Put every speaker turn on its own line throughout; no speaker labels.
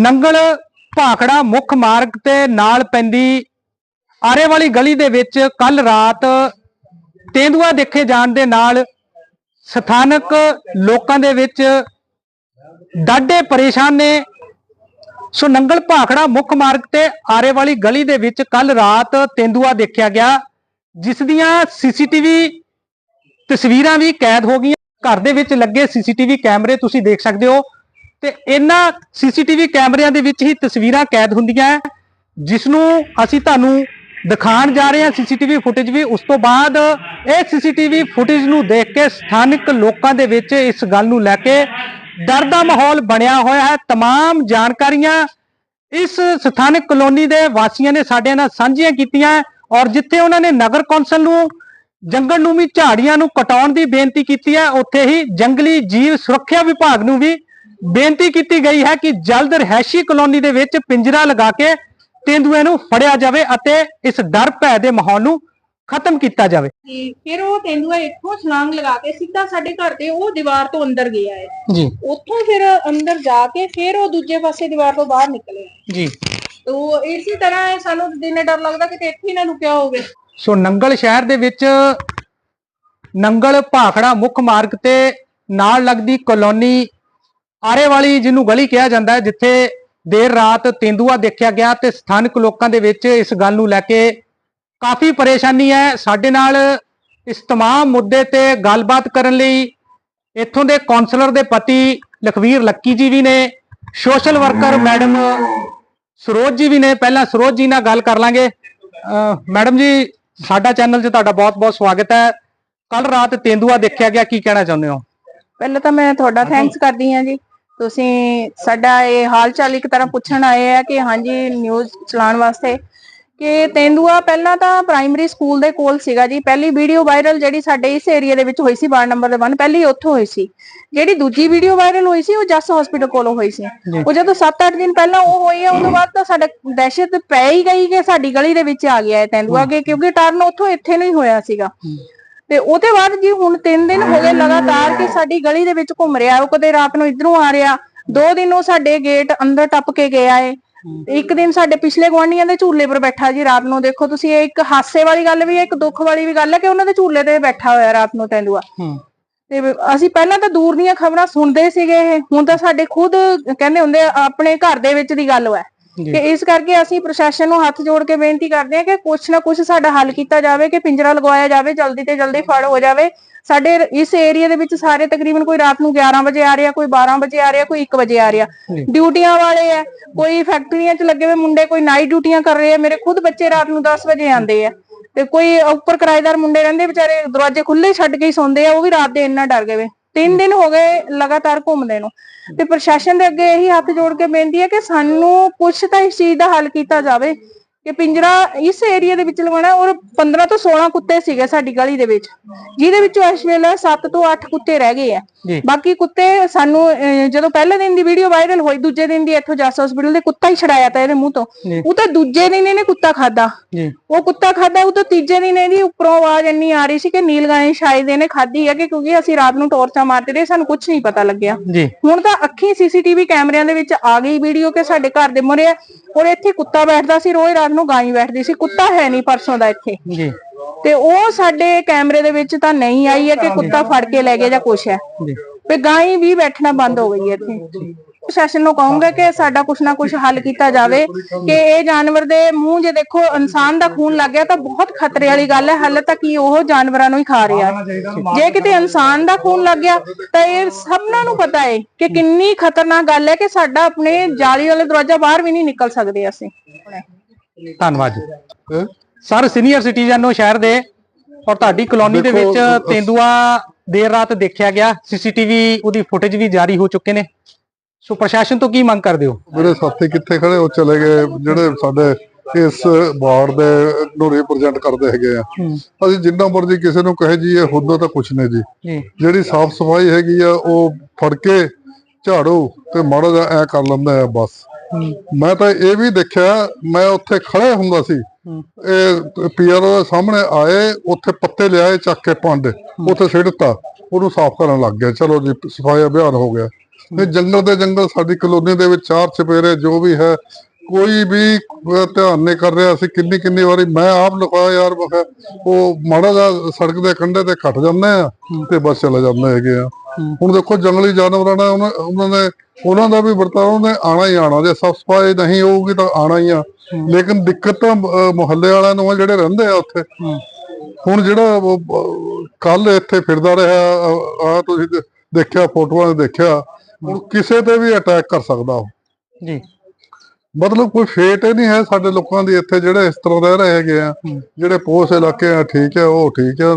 ਨੰਗਲ ਭਾਖੜਾ ਮੁੱਖ ਮਾਰਗ ਤੇ ਨਾਲ ਪੈਂਦੀ ਆਰੇ ਵਾਲੀ ਗਲੀ ਦੇ ਵਿੱਚ ਕੱਲ ਰਾਤ ਤੇਂਦੂਆ ਦੇਖੇ ਜਾਣ ਦੇ ਨਾਲ ਸਥਾਨਕ ਲੋਕਾਂ ਦੇ ਵਿੱਚ ਡਾਢੇ ਪਰੇਸ਼ਾਨ ਨੇ। ਸੋ ਨੰਗਲ ਭਾਖੜਾ ਮੁੱਖ ਮਾਰਗ ਤੇ ਆਰੇ ਵਾਲੀ ਗਲੀ ਦੇ ਵਿੱਚ ਕੱਲ ਰਾਤ ਤੇਂਦੂਆ ਦੇਖਿਆ ਗਿਆ, ਜਿਸ ਦੀਆਂ ਸੀਸੀਟੀਵੀ ਤਸਵੀਰਾਂ ਵੀ ਕੈਦ ਹੋ ਗਈਆਂ। ਘਰ ਦੇ ਵਿੱਚ ਲੱਗੇ ਸੀਸੀਟੀਵੀ ਕੈਮਰੇ ਤੁਸੀਂ ਦੇਖ ਸਕਦੇ ਹੋ। ਤੇ ਇਹਨਾਂ ਸੀਸੀਟੀਵੀ ਕੈਮਰਿਆਂ ਦੇ ਵਿੱਚ ਹੀ ਤਸਵੀਰਾਂ ਕੈਦ ਹੁੰਦੀਆਂ ਹੈ, ਜਿਸ ਨੂੰ ਅਸੀਂ ਤੁਹਾਨੂੰ ਦਿਖਾਉਣ ਜਾ ਰਹੇ ਹਾਂ ਸੀਸੀਟੀਵੀ ਫੁਟੇਜ ਵੀ ਉਸ ਤੋਂ ਬਾਅਦ ਇਹ ਸੀਸੀਟੀਵੀ ਫੁਟੇਜ ਨੂੰ ਦੇਖ ਕੇ ਸਥਾਨਕ ਲੋਕਾਂ ਦੇ ਵਿੱਚ ਇਸ ਗੱਲ ਨੂੰ ਲੈ ਕੇ ਡਰ ਦਾ ਮਾਹੌਲ ਬਣਿਆ ਹੋਇਆ ਹੈ तमाम ਜਾਣਕਾਰੀਆਂ ਇਸ ਸਥਾਨਕ ਕਲੋਨੀ ਦੇ ਵਾਸੀਆਂ ਨੇ ਸਾਡੇ ਨਾਲ ਸਾਂਝੀਆਂ ਕੀਤੀਆਂ ਹੈ ਔਰ ਜਿੱਥੇ ਉਹਨਾਂ ਨੇ ਨਗਰ ਕੌਂਸਲ ਨੂੰ ਜੰਗਲ ਨੂੰ ਵੀ ਝਾੜੀਆਂ ਨੂੰ ਕਟਾਉਣ ਦੀ ਬੇਨਤੀ ਕੀਤੀ ਹੈ ਉੱਥੇ ਹੀ ਜੰਗਲੀ ਜੀਵ ਸੁਰੱਖਿਆ ਵਿਭਾਗ ਨੂੰ ਵੀ ਬੇਨਤੀ ਕੀਤੀ ਗਈ ਹੈ ਕਿ ਜਲਦ ਰਹਿਸ਼ੀ ਕਲੋਨੀ ਦੇ ਵਿੱਚ ਪਿੰਜਰਾ ਲਗਾ ਕੇ ਤੇਂਦੂਏ ਨੂੰ ਫੜਿਆ ਜਾਵੇ ਅਤੇ ਇਸ ਡਰ ਭੈ ਦੇ ਮਾਹੌਲ ਨੂੰ ਖਤਮ ਕੀਤਾ ਜਾਵੇ।
ਫਿਰ ਉਹ ਤੇਂਦੂਆ ਇੱਥੋਂ ਛਲਾਂਗ ਲਗਾ ਕੇ ਸਿੱਧਾ ਸਾਡੇ ਘਰ ਦੇ ਉਹ ਦੀਵਾਰ ਤੋਂ ਅੰਦਰ ਗਿਆ ਹੈ।
ਜੀ।
ਉੱਥੋਂ ਫਿਰ ਅੰਦਰ ਜਾ ਕੇ ਫਿਰ ਉਹ ਦੂਜੇ ਪਾਸੇ ਦੀਵਾਰ ਤੋਂ ਬਾਹਰ ਨਿਕਲਿਆ
ਜੀ।
ਤੋ ਇਸੇ ਤਰ੍ਹਾਂ ਇਹ ਸਾਨੂੰ ਦਿਨੇ ਡਰ ਲੱਗਦਾ ਕਿ ਇੱਥੇ ਹੀ ਨਾ ਲੁਕਿਆ ਹੋਵੇ
ਸੋ ਨੰਗਲ ਸ਼ਹਿਰ ਦੇ ਵਿੱਚ ਨੰਗਲ ਭਾਖੜਾ ਮੁੱਖ ਮਾਰਗ ਤੇ ਨਾਲ ਲੱਗਦੀ ਕਲੋਨੀ ਆਰੇ ਵਾਲੀ ਜਿਹਨੂੰ ਗਲੀ ਕਿਹਾ ਜਾਂਦਾ ਹੈ ਜਿੱਥੇ ਦੇਰ ਰਾਤ ਤੇਂਦੂਆ ਦੇਖਿਆ ਗਿਆ ਤੇ ਸਥਾਨਕ ਲੋਕਾਂ ਦੇ ਵਿੱਚ ਇਸ ਗੱਲ ਨੂੰ ਲੈ ਕੇ ਕਾਫੀ ਪਰੇਸ਼ਾਨੀ ਹੈ ਸਾਡੇ ਨਾਲ ਇਸ तमाम ਮੁੱਦੇ ਤੇ ਗੱਲਬਾਤ ਕਰਨ ਲਈ ਇੱਥੋਂ ਦੇ ਕਾਉਂਸਲਰ ਦੇ ਪਤੀ ਲਖਵੀਰ ਲੱਕੀ ਜੀ ਵੀ ਨੇ ਸੋਸ਼ਲ ਵਰਕਰ ਮੈਡਮ ਸਰੋਜ ਜੀ ਵੀ ਨੇ ਪਹਿਲਾਂ ਸਰੋਜ ਜੀ ਨਾਲ ਗੱਲ ਕਰ ਲਾਂਗੇ ਅਹ ਮੈਡਮ ਜੀ ਸਾਡਾ ਚੈਨਲ 'ਚ ਤੁਹਾਡਾ ਬਹੁਤ-ਬਹੁਤ ਸਵਾਗਤ ਹੈ ਕੱਲ ਰਾਤ ਤੇਂਦੂਆ ਦੇਖਿਆ ਗਿਆ ਕੀ ਕਹਿਣਾ ਚਾਹੁੰਦੇ ਹੋ
ਪਹਿਲਾਂ ਤਾਂ ਮੈਂ ਤੁਹਾਡਾ ਥੈਂਕਸ ਕਰਦੀ ਹਾਂ ਜੀ ਤੁਸੀਂ ਸਾਡਾ ਇਹ ਹਾਲ ਚਾਲ ਇੱਕ ਤਰ੍ਹਾਂ ਪੁੱਛਣ ਆਏ ਆ ਕਿ ਹਾਂਜੀ ਨਿਊਜ਼ ਚਲਾਉਣ ਵਾਸਤੇ ਕਿ ਤੇਂਦੂਆ ਪਹਿਲਾਂ ਤਾਂ ਪ੍ਰਾਇਮਰੀ ਸਕੂਲ ਦੇ ਕੋਲ ਸੀਗਾ ਜੀ। ਪਹਿਲੀ ਵੀਡੀਓ ਵਾਇਰਲ ਜਿਹੜੀ ਸਾਡੇ ਇਸ ਏਰੀਆ ਦੇ ਵਿੱਚ ਹੋਈ ਸੀ ਵਾਰਡ ਨੰਬਰ ਦੇ 1 ਪਹਿਲੀ ਉੱਥੋਂ ਹੋਈ ਸੀ। ਜਿਹੜੀ ਦੂਜੀ ਵੀਡੀਓ ਵਾਇਰਲ ਹੋਈ ਸੀ ਉਹ ਜਸ ਹਸਪੀਟਲ ਕੋਲੋਂ ਹੋਈ ਸੀ। ਉਹ ਜਦੋਂ 7-8 ਦਿਨ ਪਹਿਲਾਂ ਉਹ ਹੋਈ ਹੈ ਉਦੋਂ ਬਾਅਦ ਤਾਂ ਸਾਡਾ ਦਹਿਸ਼ਤ ਪੈ ਹੀ ਗਈ ਕਿ ਸਾਡੀ ਗਲੀ ਦੇ ਵਿੱਚ ਆ ਗਿਆ ਹੈ ਤੇਂਦੂਆ ਕਿ ਕਿਉਂਕਿ ਟਰਨ ਉੱਥੋਂ ਇੱਥੇ ਨਹੀਂ ਹੋਇਆ ਸੀਗਾ। ਤੇ ਉਹਦੇ ਬਾਅਦ ਜੀ ਹੁਣ 3 ਦਿਨ ਹੋ ਗਏ ਲਗਾਤਾਰ ਕਿ ਸਾਡੀ ਗਲੀ ਦੇ ਵਿੱਚ ਘੁੰਮ ਰਿਹਾ ਉਹ ਕਦੇ ਰਾਤ ਨੂੰ ਇਧਰੋਂ ਆ ਰਿਹਾ ਦੋ ਦਿਨ ਉਹ ਸਾਡੇ ਗੇਟ ਅੰਦਰ ਟੱਪ ਕੇ ਗਿਆ ਏ। ਇੱਕ ਦਿਨ ਸਾਡੇ ਪਿਛਲੇ ਗੁਆਂਢੀਆਂ ਦੇ ਝੂਲੇ 'ਪਰ ਬੈਠਾ ਜੀ ਰਾਤ ਨੂੰ ਦੇਖੋ ਤੁਸੀਂ ਇਹ ਇੱਕ ਹਾਸੇ ਵਾਲੀ ਗੱਲ ਵੀ ਹੈ ਇੱਕ ਦੁੱਖ ਵਾਲੀ ਵੀ ਗੱਲ ਹੈ ਕਿ ਉਹਨਾਂ ਦੇ ਝੂਲੇ ਤੇ ਬੈਠਾ ਹੋਇਆ ਰਾਤ ਨੂੰ ਤੇਂਦੂਆ।
ਹੂੰ।
ਤੇ ਅਸੀਂ ਪਹਿਲਾਂ ਤਾਂ ਦੂਰ ਦੀਆਂ ਖਬਰਾਂ ਸੁਣਦੇ ਸੀਗੇ ਇਹ ਹੁਣ ਤਾਂ ਸਾਡੇ ਖੁਦ ਕਹਿੰਦੇ ਹੁੰਦੇ ਆ, ਆਪਣੇ ਘਰ ਦੇ ਵਿੱਚ ਦੀ ਗੱਲ ਹੈ। ਤੇ ਇਸ ਕਰਕੇ ਅਸੀਂ ਪ੍ਰਸ਼ਾਸਨ ਨੂੰ ਹੱਥ ਜੋੜ ਕੇ ਬੇਨਤੀ ਕਰਦੇ ਹਾਂ ਕਿ ਕੁਛ ਨਾ ਕੁਛ ਸਾਡਾ ਹੱਲ ਕੀਤਾ ਜਾਵੇ ਕਿ ਪਿੰਜਰਾ ਲਗਵਾਇਆ ਜਾਵੇ ਜਲਦੀ ਤੇ ਜਲਦੀ ਫੜ ਹੋ ਜਾਵੇ। ਸਾਡੇ ਇਸ ਏਰੀਆ ਦੇ ਵਿੱਚ ਸਾਰੇ ਤਕਰੀਬਨ ਕੋਈ ਰਾਤ ਨੂੰ 11 ਵਜੇ ਆ ਰਿਹਾ ਕੋਈ 12 ਵਜੇ ਆ ਰਿਹਾ ਕੋਈ 1 ਵਜੇ ਆ ਰਿਹਾ। ਡਿਊਟੀਆਂ ਵਾਲੇ ਆ ਕੋਈ ਫੈਕਟਰੀਆਂ 'ਚ ਲੱਗੇ ਹੋਏ ਮੁੰਡੇ ਕੋਈ ਨਾਈਟ ਡਿਊਟੀਆਂ ਕਰ ਰਹੇ ਆ। ਮੇਰੇ ਖੁਦ ਬੱਚੇ ਰਾਤ ਨੂੰ 10 ਵਜੇ ਆਉਂਦੇ ਆ। ਤੇ ਕੋਈ ਉੱਪਰ ਕਿਰਾਏਦਾਰ ਮੁੰਡੇ ਰਹਿੰਦੇ ਵਿਚਾਰੇ ਦਰਵਾਜ਼ੇ ਖੁੱਲੇ ਛੱਡ ਕੇ ਹੀ ਸੌਂਦੇ ਆ ਉਹ ਵੀ ਰਾਤ ਦੇ ਇੰਨਾ ਡਰ ਗਏ ਵੇ। ਤਿੰਨ ਦਿਨ ਹੋ ਗਏ ਲਗਾਤਾਰ ਘੁੰਮਦੇ ਨੂੰ। ਤੇ ਪ੍ਰਸ਼ਾਸਨ ਦੇ ਅੱਗੇ ਇਹੀ ਹੱਥ ਜੋੜ ਕੇ ਬੇਨਤੀ ਹੈ ਕਿ ਸਾਨੂੰ ਕੁਛ ਤਾਂ ਇਸ ਚੀਜ਼ ਦਾ ਹੱਲ ਕੀਤਾ ਜਾਵੇ। ਕਿ ਪਿੰਜਰਾ ਇਸ ਏਰੀਆ ਦੇ ਵਿੱਚ ਲਗਾਉਣਾ ਔਰ 15 ਤੋਂ 16 ਕੁੱਤੇ ਸੀਗੇ ਸਾਡੀ ਗਲੀ ਦੇ ਵਿੱਚ ਜਿਹਦੇ ਵਿੱਚੋਂ ਇਸ ਵੇਲੇ 7 ਤੋਂ 8 ਕੁੱਤੇ ਰਹਿ ਗਏ ਆ। ਬਾਕੀ ਕੁੱਤੇ ਸਾਨੂੰ ਜਦੋਂ ਪਹਿਲੇ ਦਿਨ ਦੀ ਵੀਡੀਓ ਵਾਇਰਲ ਹੋਈ ਦੂਜੇ ਦਿਨ ਦੀ ਇੱਥੋਂ ਜੱਸ ਹਸਪੀਟਲ ਦੇ ਕੁੱਤਾ ਹੀ ਛੜਾਇਆ ਤਾਂ ਇਹਦੇ ਮੂੰਹ ਤੋਂ। ਉਹ ਤਾਂ ਦੂਜੇ ਦਿਨ ਇਹਨੇ ਕੁੱਤਾ ਖਾਦਾ ਉਹ ਕੁੱਤਾ ਖਾਦਾ ਉਹ ਤੋਂ ਤੀਜੇ ਦਿਨ ਇਹਦੀ ਉੱਪਰੋਂ ਆਵਾਜ਼ ਇੰਨੀ ਆ ਰਹੀ ਸੀ ਕਿ ਨੀਲਗਾਏ ਸ਼ਾਇਦ ਇਹਨੇ ਖਾਧੀ ਹੈ ਕਿ ਕਿਉਂਕਿ ਅਸੀਂ ਰਾਤ ਨੂੰ ਟੋਰਚਾਂ ਮਾਰਦੇ ਰਹੇ ਸਾਨੂੰ ਕੁਝ ਨਹੀਂ ਪਤਾ ਲੱਗਿਆ। ਹੁਣ ਤਾਂ ਅੱਖੀ ਸੀਸੀਟੀਵੀ ਕੈਮਰਿਆਂ ਦੇ ਵਿੱਚ ਆ ਗਈ ਵੀਡੀਓ ਕਿ ਸਾਡੇ ਘਰ ਦੇ ਮੁਰੇ ਔਰ ਇੱਥੇ ਕੁੱਤਾ ਬੈਠਦਾ ਸੀ ਰੋਜ਼ ਰਾਤ ਨੂੰ ਗਾਂ ਹੀ ਬੈਠਦੀ ਸੀ। ਕੁੱਤਾ ਹੈ ਨਹੀਂ ਪਰਸੋਂ ਦਾ ਇੱਥੇ।
ਜੀ।
ਤੇ ਉਹ ਸਾਡੇ ਕੈਮਰੇ ਦੇ ਵਿੱਚ ਤਾਂ ਨਹੀਂ ਆਈ ਹੈ ਕਿ ਕੁੱਤਾ ਫੜ ਕੇ ਲੈ ਗਿਆ ਜਾਂ ਕੁਛ ਹੈ।
ਜੀ।
ਤੇ ਗਾਂ ਹੀ ਵੀ ਬੈਠਣਾ ਬੰਦ ਹੋ ਗਈ ਹੈ ਇੱਥੇ। ਪ੍ਰਸ਼ਾਸਨ ਨੂੰ ਕਹੂੰਗਾ ਕਿ ਸਾਡਾ ਕੁਛ ਨਾ ਕੁਛ ਹੱਲ ਕੀਤਾ ਜਾਵੇ ਕਿ ਇਹ ਜਾਨਵਰ ਦੇ ਮੂੰਹ ਜੇ ਦੇਖੋ ਇਨਸਾਨ ਦਾ ਖੂਨ ਲੱਗ ਗਿਆ ਤਾਂ ਬਹੁਤ ਖਤਰੇ ਵਾਲੀ ਗੱਲ ਹੈ। ਹਾਲੇ ਤੱਕ ਹੀ ਉਹ ਜਾਨਵਰਾਂ ਨੂੰ ਹੀ ਖਾ ਰਿਹਾ। ਹੈ। ਜੇ ਕਿਤੇ ਇਨਸਾਨ ਦਾ ਖੂਨ ਲੱਗ ਗਿਆ ਤਾਂ ਇਹ ਸਭਨਾਂ ਨੂੰ ਪਤਾ ਹੈ ਕਿ ਕਿੰਨੀ ਖਤਰਨਾਕ ਗੱਲ ਹੈ ਕਿ ਸਾਡਾ ਆਪਣੇ ਜਾਲੀ ਵਾਲੇ ਦਰਵਾਜ਼ਾ ਬਾਹਰ ਵੀ ਨਹੀਂ ਨਿਕਲ ਸਕਦੇ ਅਸੀਂ।
ਧੰਨਵਾਦ ਜੀ। ਸਰ ਸੀਨੀਅਰ ਸਿਟੀਜ਼ਨ ਨੂੰ ਸ਼ਹਿਰ ਦੇ ਔਰ ਤੁਹਾਡੀ ਕਲੋਨੀ ਦੇ ਵਿੱਚ ਤੇਂਦੂਆ ਦੇਰ ਰਾਤ ਦੇਖਿਆ ਗਿਆ। ਸੀਸੀਟੀਵੀ ਉਹਦੀ ਫੁਟੇਜ ਵੀ ਜਾਰੀ ਹੋ ਚੁੱਕੇ ਨੇ। ਸੋ ਪ੍ਰਸ਼ਾਸਨ ਤੋਂ ਕੀ ਮੰਗ ਕਰਦੇ ਹੋ?
ਮੇਰੇ ਸਾਥੀ ਕਿੱਥੇ ਖੜੇ? ਉਹ ਚਲੇ ਗਏ। ਜਿਹੜੇ ਸਾਡੇ ਇਸ ਵਾਰਡ ਦੇ ਨੂੰ ਰਿਪਰੈਜ਼ੈਂਟ ਕਰਦੇ ਹੈਗੇ ਆ। ਅਸੀਂ ਜਿੰਨਾ ਮਰਜ਼ੀ ਕਿਸੇ ਨੂੰ ਕਹੇ ਜੀ ਇਹ ਹੁੰਦਾ ਤਾਂ ਕੁਛ ਨਹੀਂ ਜੀ। ਜਿਹੜੀ ਸਾਫ਼ ਸਫ਼ਾਈ ਹੈਗੀ ਆ ਉਹ ਫੜ ਕੇ ਝਾੜੂ ਤੇ ਮਾੜਾ ਜਿਹਾ ਐ ਕਰ ਲੈਂਦਾ ਆ ਬਸ। ਮੈਂ ਤਾਂ ਇਹ ਵੀ ਦੇਖਿਆ ਮੈਂ ਉੱਥੇ ਖੜਾ ਹੁੰਦਾ ਸੀ। ਇਹ ਪੀਆਰ ਦੇ ਸਾਹਮਣੇ ਆਏ ਉੱਥੇ ਪੱਤੇ ਲਿਆਏ ਚੱਕ ਕੇ ਪੰਡ ਉੱਥੇ ਸਿੱਟਤਾ ਉਹਨੂੰ ਸਾਫ਼ ਕਰਨ ਲੱਗ ਗਿਆ। ਚਲੋ ਜੀ ਸਫ਼ਾਈ ਅਭਿਆਨ ਹੋ ਗਿਆ। ਇਹ ਜੰਗਲ ਦੇ ਜੰਗਲ ਸਾਡੀ ਕਲੋਨੀ ਦੇ ਵਿੱਚ ਚਾਰ ਚਪੇਰੇ ਜੋ ਵੀ ਹੈ, ਕੋਈ ਵੀ ਧਿਆਨ ਨਹੀਂ ਕਰ ਰਿਹਾ। ਅਸੀਂ ਕਿੰਨੀ ਕਿੰਨੀ ਵਾਰੀ ਮੈਂ ਆਪ ਲਿਖਾਇਆ ਯਾਰ ਉਹ ਮਾੜਾ ਜਿਹਾ ਸੜਕ ਦੇ ਕੰਢੇ ਤੇ ਘਟ ਜਾਂਦੇ ਆ ਤੇ ਬਸ ਚਲੇ ਜਾਂਦੇ ਹੈਗੇ ਆ। ਹੁਣ ਦੇਖੋ, ਜੰਗਲੀ ਜਾਨਵਰਾਂ ਨੇ ਉਹਨਾਂ ਨੇ ਉਹਨਾਂ ਦਾ ਵੀ ਵਰਤਾਓ ਨੇ ਆਣਾ ਹੀ ਆਣਾ ਜੇ ਸਾਫ਼ ਸਫ਼ਾਈ ਨਹੀਂ ਹੋਊਗੀ ਤਾਂ ਆਣਾ ਹੀ ਆ। ਲੇਕਿਨ ਦਿੱਕਤ ਤਾਂ ਮੁਹੱਲੇ ਵਾਲਿਆਂ ਨੂੰ ਜਿਹੜੇ ਰਹਿੰਦੇ ਆ ਉੱਥੇ। ਹੁਣ ਜਿਹੜਾ ਕੱਲ ਇੱਥੇ ਫਿਰਦਾ ਰਿਹਾ ਆ ਤੁਸੀਂ ਦੇਖਿਆ, ਫੋਟੋਆਂ ਦੇਖਿਆ ਹੁਣ ਕਿਸੇ ਤੇ ਵੀ ਅਟੈਕ ਕਰ ਸਕਦਾ ਉਹ।
ਜੀ।
ਮਤਲਬ ਕੋਈ ਫੇਟ ਹੀ ਨਹੀਂ ਹੈ ਸਾਡੇ ਲੋਕਾਂ ਦੀ ਇੱਥੇ ਜਿਹੜੇ ਇਸ ਤਰ੍ਹਾਂ ਰਹਿ ਰਹੇ ਹੈਗੇ ਆ। ਜਿਹੜੇ ਪੋਸ ਇਲਾਕੇ ਆ ਠੀਕ ਹੈ ਉਹ ਠੀਕ ਹੈ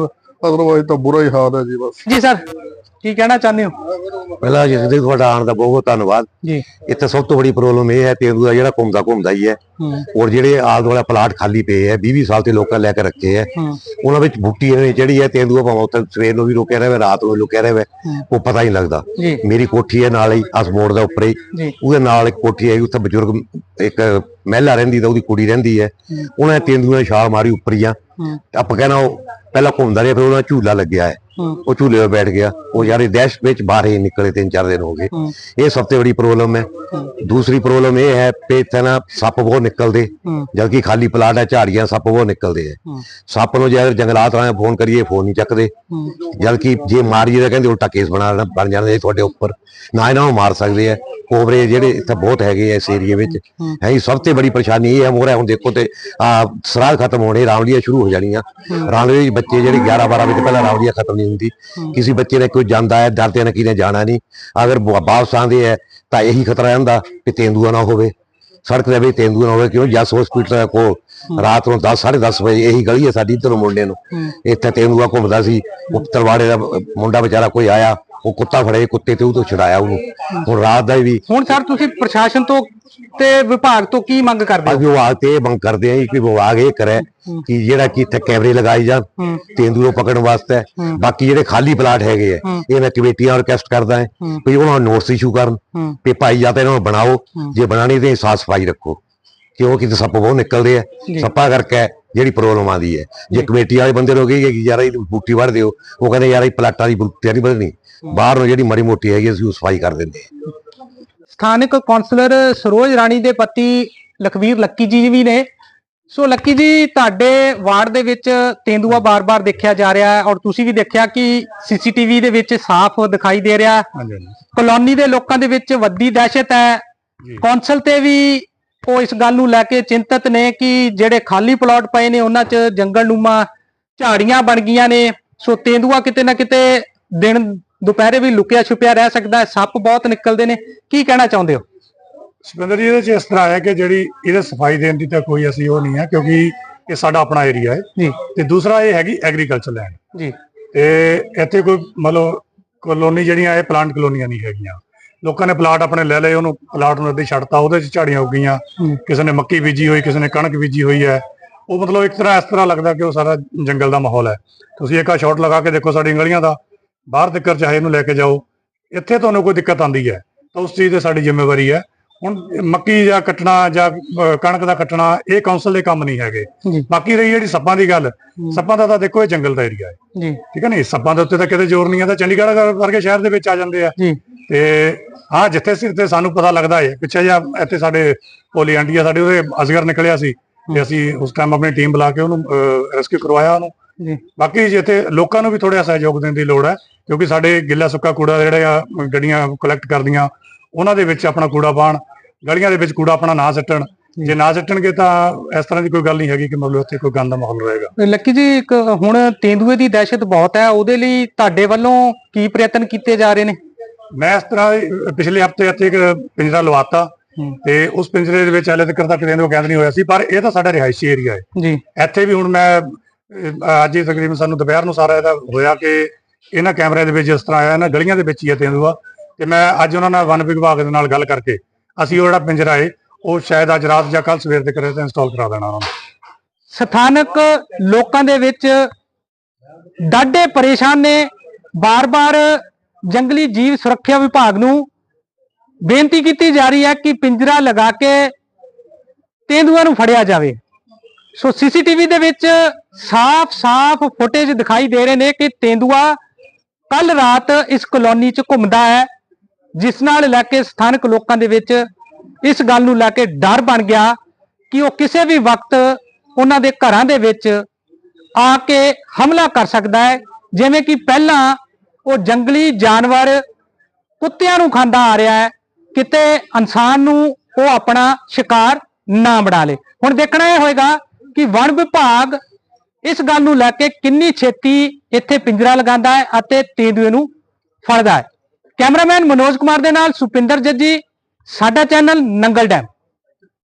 ਅਦਰਵਾਈਜ਼ ਤਾਂ ਬੁਰਾ ਹੀ ਹਾਲ ਹੈ ਜੀ ਬਸ।
ਜੀ ਸਰ। ਕੀ ਕਹਿਣਾ ਚਾਹੁੰਦੇ ਹੋ?
ਪਹਿਲਾਂ ਜੀ ਜੀ ਤੁਹਾਡਾ ਆਉਣ ਦਾ ਬਹੁਤ ਬਹੁਤ ਧੰਨਵਾਦ।
ਜੀ।
ਇੱਥੇ ਸਭ ਤੋਂ ਵੱਡੀ ਪ੍ਰੋਬਲਮ ਇਹ ਹੈ ਤੇਂਦੂਆ ਜਿਹੜਾ ਘੁੰਮਦਾ ਘੁੰਮਦਾ ਹੀ ਹੈ। ਔਰ ਜਿਹੜੇ ਆਲ ਦੁਆਲਾ ਪਲਾਟ ਖਾਲੀ ਪਏ ਹੈ 20 20 ਸਾਲ ਤੇ ਲੋਕਾਂ ਲੈ ਕੇ ਰੱਖੇ ਹੈ। ਉਹਨਾਂ ਵਿੱਚ ਬੂਟੀ ਐਵੇਂ ਜਿਹੜੀ ਹੈ ਤੇਂਦੂਆ ਭਾਵੇਂ ਉੱਥੇ ਸਵੇਰ ਨੂੰ ਵੀ ਰੁਕਿਆ ਰਹੇ ਰਾਤ ਨੂੰ ਵੀ ਰੁਕਿਆ ਰਹੇ ਉਹ ਪਤਾ ਹੀ ਨਹੀਂ ਲੱਗਦਾ। ਮੇਰੀ ਕੋਠੀ ਹੈ ਨਾਲ ਹੀ ਅਸ ਮੋੜ ਦਾ ਉੱਪਰ ਉਹਦੇ ਨਾਲ ਇੱਕ ਕੋਠੀ ਹੈ ਉੱਥੇ ਬਜ਼ੁਰਗ ਇੱਕ ਮਹਿਲਾ ਰਹਿੰਦੀ ਤਾਂ ਉਹਦੀ ਕੁੜੀ ਰਹਿੰਦੀ ਹੈ। ਉਹਨਾਂ ਨੇ ਤੇਂਦੂਆ ਨੇ ਛਾਲ ਮਾਰੀ ਉੱਪਰ ਹੀ ਆ। ਆਪਾਂ ਕਹਿੰਦਾ ਉਹ ਪਹਿਲਾਂ ਘੁੰਮਦਾ ਰਿਹਾ ਫਿਰ ਉਹਨਾਂ ਦਾ ਝੂਲਾ ਲੱਗਿਆ ਹੂੰ। ਉਹ ਝੂਲੇ 'ਤੇ ਬੈਠ ਗਿਆ। ਉਹ ਯਾਰ ਇਹ ਦਹਿਸ਼ਤ ਵਿੱਚ ਬਾਹਰ ਹੀ ਨਿਕਲੇ ਤਿੰਨ ਚਾਰ ਦਿਨ ਹੋ ਗਏ। ਇਹ ਸਭ ਤੋਂ ਵੱਡੀ ਪ੍ਰੋਬਲਮ ਹੈ। ਦੂਸਰੀ ਪ੍ਰੋਬਲਮ ਇਹ ਹੈ ਕਿ ਇੱਥੇ ਨਾ ਸੱਪ ਬਹੁਤ ਨਿਕਲਦੇ। ਜਦਕਿ ਖਾਲੀ ਪਲਾਟ ਹੈ ਝਾੜੀਆਂ ਸੱਪ ਬਹੁਤ ਨਿਕਲਦੇ
ਹੂੰ।
ਸੱਪ ਨੂੰ ਜੇ ਜੰਗਲਾਤ ਵਾਲਿਆਂ ਫੋਨ ਕਰੀਏ ਫੋਨ ਨਹੀਂ ਚੱਕਦੇ। ਜਦਕਿ ਜੇ ਮਾਰੀਏ ਤਾਂ ਕਹਿੰਦੇ ਉਲਟਾ ਕੇਸ ਬਣਾ ਬਣ ਜਾਂਦੇ ਤੁਹਾਡੇ ਉੱਪਰ। ਨਾ ਇਹਨਾਂ ਨੂੰ ਮਾਰ ਸਕਦੇ ਆ ਕੋਬਰੇ ਜਿਹੜੇ ਇੱਥੇ ਬਹੁਤ ਹੈਗੇ ਆ ਇਸ ਏਰੀਏ ਵਿੱਚ।
ਹੂੰ।
ਹੈ ਸਭ ਤੋਂ ਬੜੀ ਪਰੇਸ਼ਾਨੀ ਇਹ ਹੈ ਮੋਰਾ ਹੁਣ ਦੇਖੋ ਤੇ ਆ ਸਰਾਧ ਖਤਮ ਹੋਣੇ ਰਾਮਲੀਆਂ ਸ਼ੁਰੂ ਹੋ ਜਾਣੀਆਂ। ਰਾਮਲੀਆਂ ਦੇ ਬੱਚੇ ਜਿਹੜੇ 11 12 ਵਜੇ ਤੋਂ ਪਹਿਲਾਂ ਰਾਮਲੀਆਂ ਖਤਮ ਨਹੀਂ ਹੁੰਦੀ। ਕਿਸੇ ਬੱਚੇ ਨੇ ਕੋਈ ਜਾਂਦਾ ਹੈ ਨੇ ਕਿਨੇ ਜਾਣਾ ਨਹੀਂ। ਅਗਰ ਵਾ- ਵਾਪਸ ਆਉਂਦੇ ਹੈ ਤਾਂ ਇਹੀ ਖਤਰਾ ਰਹਿੰਦਾ ਕਿ ਤੇਂਦੂਆ ਨਾ ਹੋਵੇ। ਸੜਕ ਦੇ ਵਿੱਚ ਤੇਂਦੂਆ ਨਾ ਹੋਵੇ ਕਿਉਂ? ਜਸ ਹਸਪੀਟਲ ਕੋ ਰਾਤ ਨੂੰ 10 10:30 ਵਜੇ ਇਹੀ ਗਲੀ ਹੈ ਸਾਡੀ ਇੱਧਰੋਂ ਮੁੰਡੇ ਨੂੰ। ਇੱਥੇ ਤੇਂਦੂਆ ਘੁੰਮਦਾ ਸੀ। ਤਲਵਾੜੇ ਦਾ ਮੁੰਡਾ ਵਿਚਾਰਾ ਕੋਈ ਆਇਆ। ਉਹ ਕੁੱਤਾ ਫੜੇ ਕੁੱਤੇ ਤੇ ਉਹ ਤੋਂ ਛੁਡਾਇਆ ਉਹਨੂੰ। ਹੁਣ ਰਾਤ ਦਾ ਵੀ
ਹੁਣ ਸਰ ਤੁਸੀਂ ਪ੍ਰਸ਼ਾਸਨ ਤੋਂ ਤੇ ਵਿਭਾਗ ਤੋਂ ਕੀ ਮੰਗ ਕਰਦੇ ਹੋ?
ਵਿਭਾਗ ਤੇ ਇਹ ਮੰਗ ਕਰਦੇ ਆ ਕਿ ਵਿਭਾਗ ਇਹ ਕਰੇ ਕਿ ਜਿਹੜਾ ਕਿ ਇੱਥੇ ਕੈਮਰੇ ਲਗਾਈ ਜਾਣ ਨੂੰ ਪਕੜਨ ਵਾਸਤੇ। ਬਾਕੀ ਜਿਹੜੇ ਖਾਲੀ ਪਲਾਟ ਹੈਗੇ ਆ ਇਹ ਮੈਂ ਕਮੇਟੀਆਂ ਰਿਕਵੈਸਟ ਕਰਦਾ ਹਾਂ ਵੀ ਉਹਨਾਂ ਨੂੰ ਨੋਟਿਸ ਇਸ਼ੂ ਕਰਨ ਵੀ ਭਾਈ ਜਾਂ ਤਾਂ ਇਹਨਾਂ ਨੂੰ ਬਣਾਓ ਜੇ ਬਣਾਣੀ ਤੇ ਸਾਫ਼ ਸਫ਼ਾਈ ਰੱਖੋ। ਕਿਉਂਕਿ ਤੇ ਸੱਪ ਬਹੁਤ ਨਿਕਲਦੇ ਆ ਸੱਪਾਂ ਕਰਕੇ ਜਿਹੜੀ ਪ੍ਰੋਬਲਮ ਆਦੀ ਹੈ। ਜੇ ਕਮੇਟੀ ਵਾਲੇ ਬੰਦੇ ਕਹੀਏ ਕਿ ਯਾਰ ਇਹ ਬੂਟੀ ਵੜ ਦਿਓ ਉਹ ਕਹਿੰਦੇ ਯਾਰ ਇਹ ਪਲਾਟਾਂ ਦੀ ਬੂਟੀ ਨਹੀਂ ਵਧਣੀ ਬਾਹਰ ਨੂੰ ਜਿਹੜੀ ਮੜੀ ਮੋਟੀ ਹੈਗੀ ਅਸੀਂ ਉਹ ਸਫ਼ਾਈ ਕਰ ਦਿੰਦੇ ਹਾਂ
ਸਥਾਨਕ ਕਾਉਂਸਲਰ ਸਰੋਜ ਰਾਣੀ ਦੇ ਪਤੀ ਲਖਵੀਰ ਲੱਕੀ ਜੀ ਵੀ ਨੇ। ਸੋ ਲੱਕੀ ਜੀ ਤੁਹਾਡੇ ਵਾਰਡ ਦੇ ਵਿੱਚ ਤੇਂਦੂਆ ਬਾਰ-ਬਾਰ ਦੇਖਿਆ ਜਾ ਰਿਹਾ ਹੈ ਔਰ ਤੁਸੀਂ ਵੀ ਦੇਖਿਆ ਕਿ ਸੀਸੀਟੀਵੀ ਦੇ ਵਿੱਚ ਸਾਫ਼ ਦਿਖਾਈ ਦੇ ਰਿਹਾ। ਕਲੋਨੀ ਦੇ ਲੋਕਾਂ ਦੇ ਵਿੱਚ ਵੱਡੀ ਦਹਿਸ਼ਤ ਹੈ। ਕੌਂਸਲ ਤੇ ਵੀ ਉਹ ਇਸ ਗੱਲ ਨੂੰ ਲੈ ਕੇ ਚਿੰਤਤ ਨੇ ਕਿ ਜਿਹੜੇ ਖਾਲੀ ਪਲਾਟ ਪਏ ਨੇ ਉਹਨਾਂ 'ਚ ਜੰਗਲਨੁਮਾ ਝਾੜੀਆਂ ਬਣ ਗਈਆਂ ਨੇ। ਸੋ ਤੇਂਦੂਆ ਕਿਤੇ ਨਾ ਕਿਤੇ ਦਿਨ ਦੁਪਹਿਰੇ ਵੀ ਲੁਕਿਆ ਛੁਪਿਆ ਰਹਿ ਸਕਦਾ ਹੈ ਸੱਪ ਬਹੁਤ ਨਿਕਲਦੇ ਨੇ। ਕੀ ਕਹਿਣਾ ਚਾਹੁੰਦੇ ਹੋ?
ਸੁਖਿੰਦਰ ਜੀ ਇਹਦੇ ਚ ਇਸ ਤਰ੍ਹਾਂ ਹੈ ਕਿ ਜਿਹੜੀ ਇਹਦੇ ਸਫ਼ਾਈ ਦੇਣ ਦੀ ਤਾਂ ਕੋਈ ਅਸੀਂ ਉਹ ਨਹੀਂ ਹੈ ਕਿਉਂਕਿ ਇਹ ਸਾਡਾ ਆਪਣਾ ਏਰੀਆ ਹੈ।
ਜੀ।
ਤੇ ਦੂਸਰਾ ਇਹ ਹੈਗੀ ਐਗਰੀਕਲਚਰ ਲੈਂਡ
ਜੀ।
ਤੇ ਇੱਥੇ ਕੋਈ ਮਤਲਬ ਕਲੋਨੀ ਜਿਹੜੀਆਂ ਇਹ ਪਲਾਂਟ ਕਲੋਨੀਆਂ ਨਹੀਂ ਹੈਗੀਆਂ। ਲੋਕਾਂ ਨੇ ਪਲਾਟ ਆਪਣੇ ਲੈ ਲਏ ਉਹਨੂੰ ਪਲਾਟ ਨੂੰ ਅੱਧੇ ਛੱਡਤਾ ਉਹਦੇ ਚ ਝਾੜੀਆਂ ਉੱਗ ਗਈਆਂ।
ਹੂੰ।
ਕਿਸੇ ਨੇ ਮੱਕੀ ਬੀਜੀ ਹੋਈ ਕਿਸੇ ਨੇ ਕਣਕ ਬੀਜੀ ਹੋਈ ਹੈ। ਉਹ ਮਤਲਬ ਇੱਕ ਤਰ੍ਹਾਂ ਇਸ ਤਰ੍ਹਾਂ ਲੱਗਦਾ ਕਿ ਉਹ ਸਾਰਾ ਜੰਗਲ ਦਾ ਮਾਹੌਲ ਹੈ। ਤੁਸੀਂ ਇੱਕ ਆ ਸ਼ਾਟ ਲਗਾ ਕੇ ਦੇਖੋ ਸਾਡੀ ਗਲੀਆਂ ਦਾ। ਬਾਹਰ ਤੱਕ ਚਾਹੇ ਇਹਨੂੰ ਲੈ ਕੇ ਜਾਓ ਇੱਥੇ ਤੁਹਾਨੂੰ ਕੋਈ ਦਿੱਕਤ ਆਂਦੀ ਹੈ ਤਾਂ ਉਸ ਚੀਜ਼ ਤੇ ਸਾਡੀ ਜ਼ਿੰਮੇਵਾਰੀ ਹੈ। ਹੁਣ ਮੱਕੀ ਜਾਂ ਕੱਟਣਾ ਜਾਂ ਕਣਕ ਦਾ ਕੱਟਣਾ ਇਹ ਕਾਉਂਸਲ ਦੇ ਕੰਮ ਨਹੀਂ ਹੈਗੇ।
ਜੀ।
ਬਾਕੀ ਰਹੀ ਜਿਹੜੀ ਸੱਪਾਂ ਦੀ ਗੱਲ ਸੱਪਾਂ ਦਾ ਤਾਂ ਦੇਖੋ ਇਹ ਜੰਗਲ ਦਾ ਏਰੀਆ ਹੈ।
ਜੀ।
ਠੀਕ ਹੈ ਨਹੀਂ ਸੱਪਾਂ ਦੇ ਉੱਤੇ ਤਾਂ ਕਿਤੇ ਜ਼ੋਰ ਨਹੀਂ ਹੈ ਤਾਂ ਚੰਡੀਗੜ੍ਹ ਵਰ- ਵਰਗੇ ਸ਼ਹਿਰ ਦੇ ਵਿੱਚ ਆ ਜਾਂਦੇ ਆ।
ਜੀ।
ਤੇ ਹਾਂ ਜਿੱਥੇ ਸਿਰ ਤੇ ਸਾਨੂੰ ਪਤਾ ਲੱਗਦਾ ਹੈ ਪਿੱਛੇ ਜਿਹਾ ਇੱਥੇ ਸਾਡੇ ਪੋਲੀ ਆਂਡੀਆ ਸਾਡੇ ਉਹਦੇ ਅਜਗਰ ਨਿਕਲਿਆ ਸੀ ਤੇ ਅਸੀਂ ਉਸ ਟਾਈਮ ਆਪਣੀ ਟੀਮ ਬੁਲਾ ਕੇ ਉਹਨੂੰ ਰੈਸਕਿਊ ਕਰਵਾਇਆ ਉਹਨੂੰ।
ਜੀ।
ਬਾਕੀ ਜਿੱਥੇ ਲੋਕਾਂ ਨੂੰ ਵੀ ਥੋੜਾ ਸਹਿਯੋਗ ਦੇਣ ਦੀ ਲੋੜ ਹੈ ਕਿਉਂਕਿ ਸਾਡੇ ਗਿੱਲਾ ਸੁੱਕਾ ਕੂੜਾ ਜਿਹੜੇ ਆ ਗੱਡੀਆਂ ਕਲੈਕਟ ਕਰਦੀਆਂ ਉਹਨਾਂ ਦੇ ਵਿੱਚ ਆਪਣਾ ਕੂੜਾ ਪਾਣ ਗਲੀਆਂ ਦੇ ਵਿੱਚ ਕੂੜਾ ਆਪਣਾ ਨਾ ਸੱਟਣ। ਜੇ ਨਾ ਸੱਟਣਗੇ ਤਾਂ ਇਸ ਤਰ੍ਹਾਂ ਦੀ ਕੋਈ ਗੱਲ ਨਹੀਂ ਹੈਗੀ ਕਿ ਮਤਲਬ ਉੱਥੇ ਕੋਈ ਗੰਦਾ ਮਾਹੌਲ ਰਹੇਗਾ।
ਲੱਕੀ ਜੀ ਇੱਕ ਹੁਣ ਤੇਂਦੂਏ ਦੀ ਦਹਿਸ਼ਤ ਬਹੁਤ ਹੈ ਉਹਦੇ ਲਈ ਤੁਹਾਡੇ ਵੱਲੋਂ ਕੀ ਪ੍ਰਯਤਨ ਕੀਤੇ ਜਾ ਰਹੇ ਨੇ?
ਮੈਂ ਇਸ ਤਰ੍ਹਾਂ ਪਿਛਲੇ ਹਫ਼ਤੇ ਇੱਥੇ ਇੱਕ ਪਿੰਜਰਾ ਲਵਾਤਾ। ਤੇ ਉਸ ਪਿੰਜਰੇ ਦੇ ਵਿੱਚ ਹਲੇ ਤੱਕ ਤਾਂ ਨੂੰ ਕੈਦ ਨਹੀਂ ਹੋਇਆ ਸੀ ਪਰ ਇਹ ਤਾਂ ਸਾਡਾ ਰਿਹਾਇਸ਼ੀ ਏਰੀਆ ਹੈ।
ਜੀ।
ਇੱਥੇ ਵੀ ਹੁਣ ਮੈਂ ਅੱਜ ਹੀ ਤਕਰੀਬਨ ਸਾਨੂੰ ਦੁਪਹਿਰ ਨੂੰ ਸਾਰਾ ਇਹਦਾ ਹੋਇਆ ਕਿ ਇਹਨਾਂ ਕੈਮਰਿਆਂ ਦੇ ਵਿੱਚ ਜਿਸ ਤਰ੍ਹਾਂ ਆਇਆ ਨਾ ਗਲੀਆਂ ਦੇ ਵਿੱਚ ਹੀ ਹੈ ਤੇਂਦੂਆ। ਤੇ ਮੈਂ ਅੱਜ ਉਹਨਾਂ ਨਾਲ ਵਨ ਵਿਭਾਗ ਦੇ ਨਾਲ ਗੱਲ ਕਰਕੇ ਅਸੀਂ ਉਹ ਜਿਹੜਾ ਪਿੰਜਰਾ ਹੈ, ਉਹ ਸ਼ਾਇਦ ਅੱਜ ਰਾਤ ਜਾਂ ਕੱਲ ਸਵੇਰ ਤੱਕ ਤੇ ਇੰਸਟਾਲ ਕਰਾ ਦੇਣਾ ਉਹਨਾਂ ਨੂੰ।
ਸਥਾਨਕ ਲੋਕਾਂ ਦੇ ਵਿੱਚ ਡਾਢੇ ਪਰੇਸ਼ਾਨ ਨੇ। ਬਾਰ-ਬਾਰ ਜੰਗਲੀ ਜੀਵ ਸੁਰੱਖਿਆ ਵਿਭਾਗ ਨੂੰ ਬੇਨਤੀ ਕੀਤੀ ਜਾ ਰਹੀ ਹੈ ਕਿ ਪਿੰਜਰਾ ਲਗਾ ਕੇ ਤੇਂਦੂਆਂ ਨੂੰ ਫੜਿਆ ਜਾਵੇ। ਸੋ ਸੀਸੀਟੀਵੀ ਦੇ ਵਿੱਚ ਸਾਫ਼-ਸਾਫ਼ ਫੁਟੇਜ ਦਿਖਾਈ ਦੇ ਰਹੇ ਨੇ ਕਿ ਤੇਂਦੂਆ ਕੱਲ ਰਾਤ ਇਸ ਕਲੋਨੀ 'ਚ ਘੁੰਮਦਾ ਹੈ, ਜਿਸ ਨਾਲ ਲੈ ਕੇ ਸਥਾਨਕ ਲੋਕਾਂ ਦੇ ਵਿੱਚ ਇਸ ਗੱਲ ਨੂੰ ਲੈ ਕੇ ਡਰ ਬਣ ਗਿਆ ਕਿ ਉਹ ਕਿਸੇ ਵੀ ਵਕਤ ਉਹਨਾਂ ਦੇ ਘਰਾਂ ਦੇ ਵਿੱਚ ਆ ਕੇ ਹਮਲਾ ਕਰ ਸਕਦਾ ਹੈ। ਜਿਵੇਂ ਕਿ ਪਹਿਲਾਂ ਉਹ ਜੰਗਲੀ ਜਾਨਵਰ ਕੁੱਤਿਆਂ ਨੂੰ ਖਾਂਦਾ ਆ ਰਿਹਾ ਹੈ, ਕਿਤੇ ਇਨਸਾਨ ਨੂੰ ਉਹ ਆਪਣਾ ਸ਼ਿਕਾਰ ਨਾ ਬਣਾ ਲੇ। ਹੁਣ ਦੇਖਣਾ ਇਹ ਹੋਏਗਾ ਕਿ ਵਣ ਵਿਭਾਗ ਇਸ ਗੱਲ ਨੂੰ ਲੈ ਕੇ ਕਿੰਨੀ ਛੇਤੀ ਇੱਥੇ ਪਿੰਜਰਾ ਲਗਾਉਂਦਾ ਹੈ ਅਤੇ ਤੇਂਦੂਏ ਨੂੰ ਫੜਦਾ ਹੈ। ਕੈਮਰਾਮੈਨ ਮਨੋਜ ਕੁਮਾਰ ਦੇ ਨਾਲ ਸੁਪਿੰਦਰ ਜੱਜੀ, ਸਾਡਾ ਚੈਨਲ ਨੰਗਲ ਡੈਮ।